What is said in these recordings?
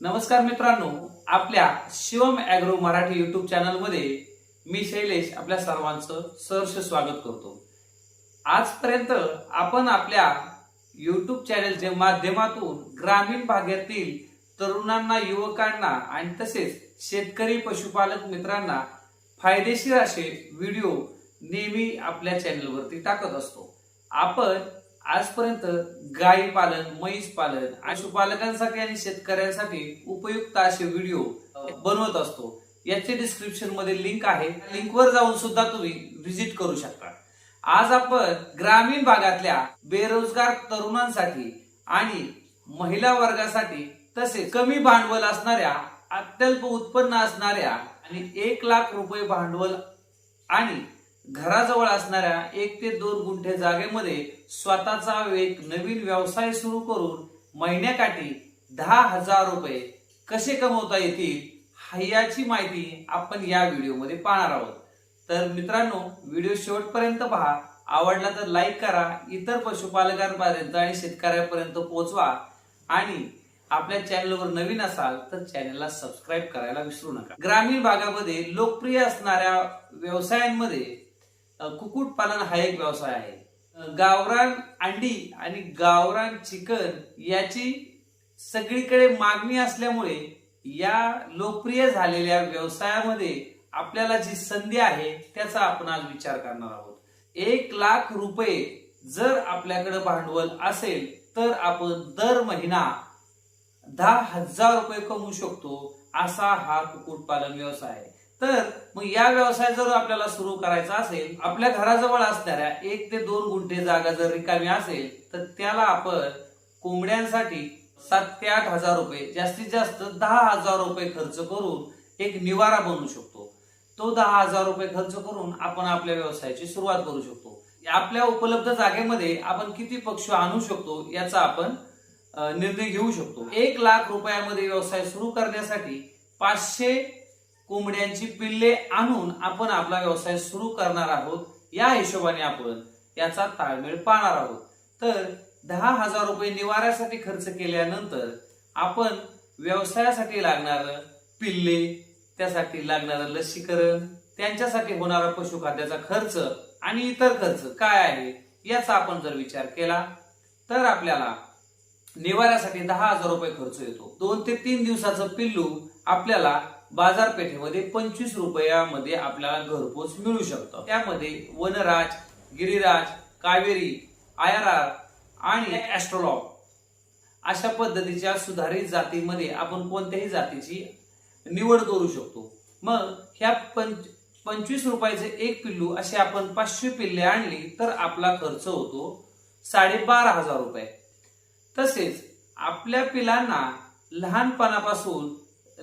नमस्कार मित्रांनो आपल्या शिवम अॅग्रो मराठी युट्यूब चॅनलमध्ये मी शैलेश आपल्या सर्वांचं सहर्ष स्वागत करतो. आजपर्यंत आपण आपल्या युट्यूब चॅनलच्या माध्यमातून ग्रामीण भागातील तरुणांना युवकांना आणि तसेच शेतकरी पशुपालक मित्रांना फायदेशीर असे व्हिडिओ नेहमी आपल्या चॅनलवरती टाकत असतो. आपण आजपर्यंत गाई पालन म्हैस पालन पशुपालकांसाठी आणि शेतकऱ्यांसाठी उपयुक्त असे व्हिडिओ बनवत असतो. याचे डिस्क्रिप्शनमध्ये लिंक आहे. लिंकवर जाऊन सुद्धा तुम्ही व्हिजिट करू शकता. आज आपण ग्रामीण भागातल्या बेरोजगार तरुणांसाठी आणि महिला वर्गासाठी तसेच कमी भांडवल असणाऱ्या अत्यल्प उत्पन्न असणाऱ्या आणि एक लाख रुपये भांडवल आणि घराजवळ असणाऱ्या एक ते दोन गुंठे जागेमध्ये स्वतःचा एक नवीन व्यवसाय सुरू करून महिन्याकाठी दहा हजार रुपये कसे कमवता येतील हा- याची माहिती आपण या व्हिडिओमध्ये पाहणार आहोत. तर मित्रांनो व्हिडिओ शेवटपर्यंत पहा. आवडला तर लाईक करा इतर पशुपालकांपर्यंत आणि शेतकऱ्यांपर्यंत पोहोचवा. आणि आपल्या चॅनलवर नवीन असाल तर चॅनलला सबस्क्राईब करायला विसरू नका. ग्रामीण भागामध्ये लोकप्रिय असणाऱ्या व्यवसायांमध्ये कुक्कुटपालन हा एक व्यवसाय आहे. गावरान अंडी आणि गावरान चिकन याची सगळीकडे मागणी असल्यामुळे या लोकप्रिय झालेल्या व्यवसायामध्ये आपल्याला जी संधी आहे त्याचा आपण आज विचार करणार आहोत. एक लाख रुपये जर आपल्याकडे भांडवल असेल तर आपण दर महिना दहा हजार रुपये कमवू शकतो असा हा कुक्कुटपालन व्यवसाय आहे. तर मग या व्यवसाय जर आपल्याला सुरू करायचा असेल आपल्या घराजवळ असणाऱ्या एक ते दोन गुंठे जागा जर रिकामी असेल तर त्याला आपण कोंबड्यांसाठी सात ते आठ हजार रुपये जास्तीत जास्त दहा हजार रुपये खर्च करून एक निवारा बनवू शकतो. तो दहा हजार रुपये खर्च करून आपण आपल्या व्यवसायाची सुरुवात करू शकतो. आपल्या उपलब्ध जागेमध्ये आपण किती पक्षी आणू शकतो याचा आपण निर्णय घेऊ शकतो. एक लाख रुपयामध्ये व्यवसाय सुरू करण्यासाठी पाचशे कोंबड्यांची पिल्ले आणून आपण आपला व्यवसाय सुरू करणार आहोत या हिशोबाने आपण याचा ताळमेळ पाहणार आहोत. तर दहा हजार रुपये निवाऱ्यासाठी खर्च केल्यानंतर आपण व्यवसायासाठी लागणार पिल्ले त्यासाठी लागणारं लसीकरण त्यांच्यासाठी होणारा पशुखाद्याचा खर्च आणि इतर खर्च काय आहे याचा आपण जर विचार केला तर आपल्याला निवाऱ्यासाठी दहा हजार रुपये खर्च येतो. दोन ते तीन दिवसाचं पिल्लू आपल्याला बाजारपेठेमध्ये पंचवीस रुपयामध्ये आपल्याला घरपोच मिळू शकतं. त्यामध्ये Vanraj Giriraj Kaveri I R R आणि ऍस्ट्रोलॉग अशा पद्धतीच्या सुधारित जातीमध्ये आपण कोणत्याही जातीची निवड करू शकतो. मग ह्या पंच पंचवीस रुपयाचे एक पिल्लू असे आपण पाचशे पिल्ले आणली तर आपला खर्च होतो साडेबारा हजार रुपये. तसेच आपल्या पिलांना लहानपणापासून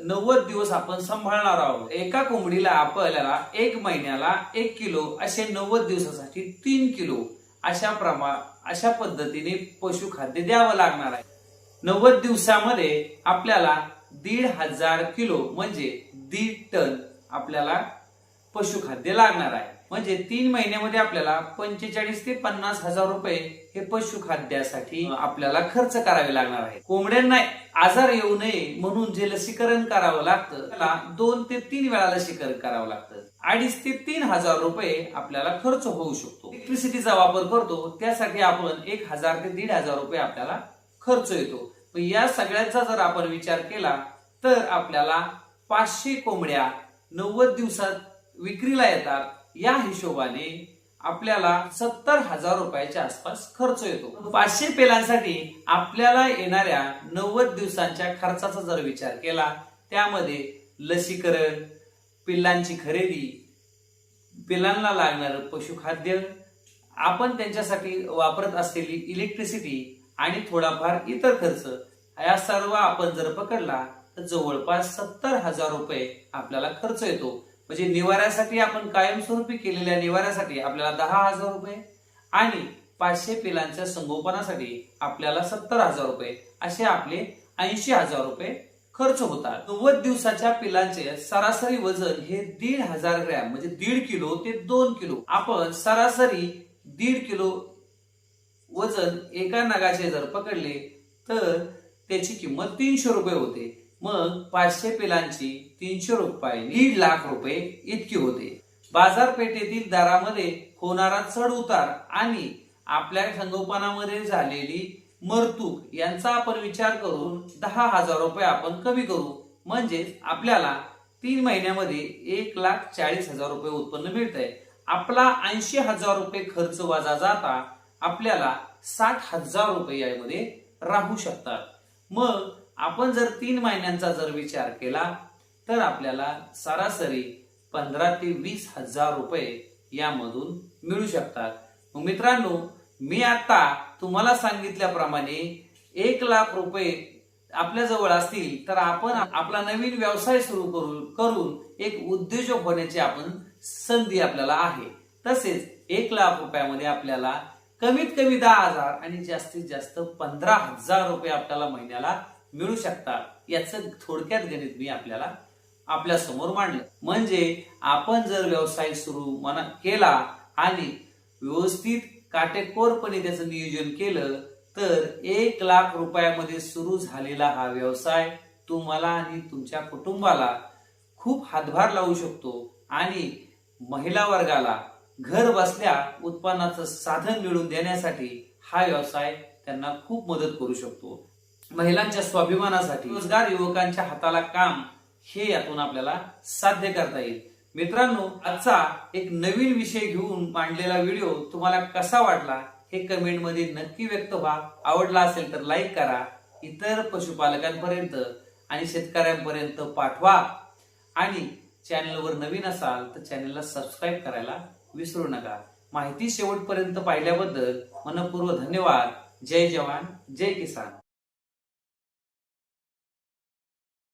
नव्वद दिवस आपण सांभाळणार आहोत. एका कोंबडीला आपल्याला एक महिन्याला एक किलो असे नव्वद दिवसासाठी तीन किलो अशा प्रमा अशा पद्धतीने पशुखाद्य द्यावं लागणार आहे. नव्वद दिवसामध्ये आपल्याला दीड हजार किलो म्हणजे दीड टन आपल्याला पशुखाद्य लागणार आहे. म्हणजे तीन महिन्यामध्ये आपल्याला पंचेचाळीस ते पन्नास हजार रुपये हे पशुखाद्यासाठी आपल्याला खर्च करावे लागणार आहे कोंबड्यांना आजार येऊ नये म्हणून जे लसीकरण करावं लागतं त्याला दोन ते तीन वेळा लसीकरण करावं लागतं. अडीच ते तीन हजार रुपये आपल्याला खर्च होऊ शकतो. इलेक्ट्रिसिटीचा वापर करतो त्यासाठी आपण एक हजार ते दीड हजार रुपये आपल्याला खर्च येतो. या सगळ्याचा जर आपण विचार केला तर आपल्याला पाचशे कोंबड्या नव्वद दिवसात विक्रीला येतात. या हिशोबाने आपल्याला सत्तर हजार रुपयाच्या आसपास खर्च येतो. पाचशे पेलांसाठी आपल्याला येणाऱ्या नव्वद दिवसांच्या खर्चाचा जर विचार केला त्यामध्ये लसीकरण पिल्लांची खरेदी पिलांना लागणारं पशुखाद्य आपण त्यांच्यासाठी वापरत असलेली इलेक्ट्रिसिटी आणि थोडाफार इतर खर्च या सर्व आपण जर पकडला तर जवळपास सत्तर हजार रुपये आपल्याला खर्च येतो. म्हणजे निवाऱ्यासाठी आपण कायमस्वरूपी केलेल्या निवाऱ्यासाठी आपल्याला दहा हजार रुपये आणि पाचशे पिलांच्या संगोपनासाठी आपल्याला सत्तर हजार रुपये असे आपले ऐंशी हजार रुपये खर्च होतात. नव्वद दिवसाच्या पिलांचे सरासरी वजन हे दीड हजार ग्रॅम म्हणजे दीड किलो ते दोन किलो. आपण सरासरी दीड किलो वजन एका नगाचे जर पकडले तर त्याची किंमत तीनशे रुपये होते. मग पाचशे पिलांची तीनशे रुपये दीड लाख रुपये इतकी होते. बाजारपेठेतील दरामध्ये होणारा चढ उतार आणि आपल्या संगोपनामध्ये झालेली मरतूक यांचा आपण विचार करून दहा हजार रुपये आपण कमी करू. म्हणजेच आपल्याला तीन महिन्यामध्ये एक लाख चाळीस हजार रुपये उत्पन्न मिळत आहे आपला ऐंशी हजार रुपये खर्च वजा जाता आपल्याला साठ हजार रुपये यामध्ये राहू शकतात. मग आपण जर तीन महिन्यांचा जर विचार केला तर आपल्याला सरासरी पंधरा ते वीस हजार रुपये यामधून मिळू शकतात. मग मित्रांनो मी आता तुम्हाला सांगितल्याप्रमाणे एक लाख रुपये आपल्या जवळ असतील तर आपण आपला नवीन व्यवसाय सुरू करू करून एक उद्योजक होण्याची आपण संधी आपल्याला आहे. तसेच एक लाख रुपयामध्ये आपल्याला कमीत कमी दहा हजार आणि जास्तीत जास्त पंधरा हजार रुपये आपल्याला महिन्याला मिळू शकतात याचं थोडक्यात गणित मी आपल्याला आपल्यासमोर मांडलं. म्हणजे आपण जर व्यवसाय सुरू मना केला आणि व्यवस्थित काटेकोरपणे त्याचं नियोजन केलं तर एक लाख रुपयामध्ये सुरू झालेला हा व्यवसाय तुम्हाला आणि तुमच्या कुटुंबाला खूप हातभार लावू शकतो आणि महिला वर्गाला घर बसल्या उत्पन्नाचं साधन मिळवून देण्यासाठी हा व्यवसाय त्यांना खूप मदत करू शकतो. महिलांच्या स्वाभिमानासाठी रोजगार युवकांच्या हाताला काम हे यातून आपल्याला साध्य करता येईल. मित्रांनो आजचा एक नवीन विषय घेऊन मांडलेला व्हिडिओ तुम्हाला कसा वाटला हे कमेंटमध्ये नक्की व्यक्त व्हा. आवडला असेल तर लाईक करा इतर पशुपालकांपर्यंत आणि शेतकऱ्यांपर्यंत पाठवा. आणि चॅनलवर नवीन असाल तर चॅनलला सबस्क्राईब करायला विसरू नका. माहिती शेवटपर्यंत पाहिल्याबद्दल मनपूर्व धन्यवाद. जय जवान जय किसान.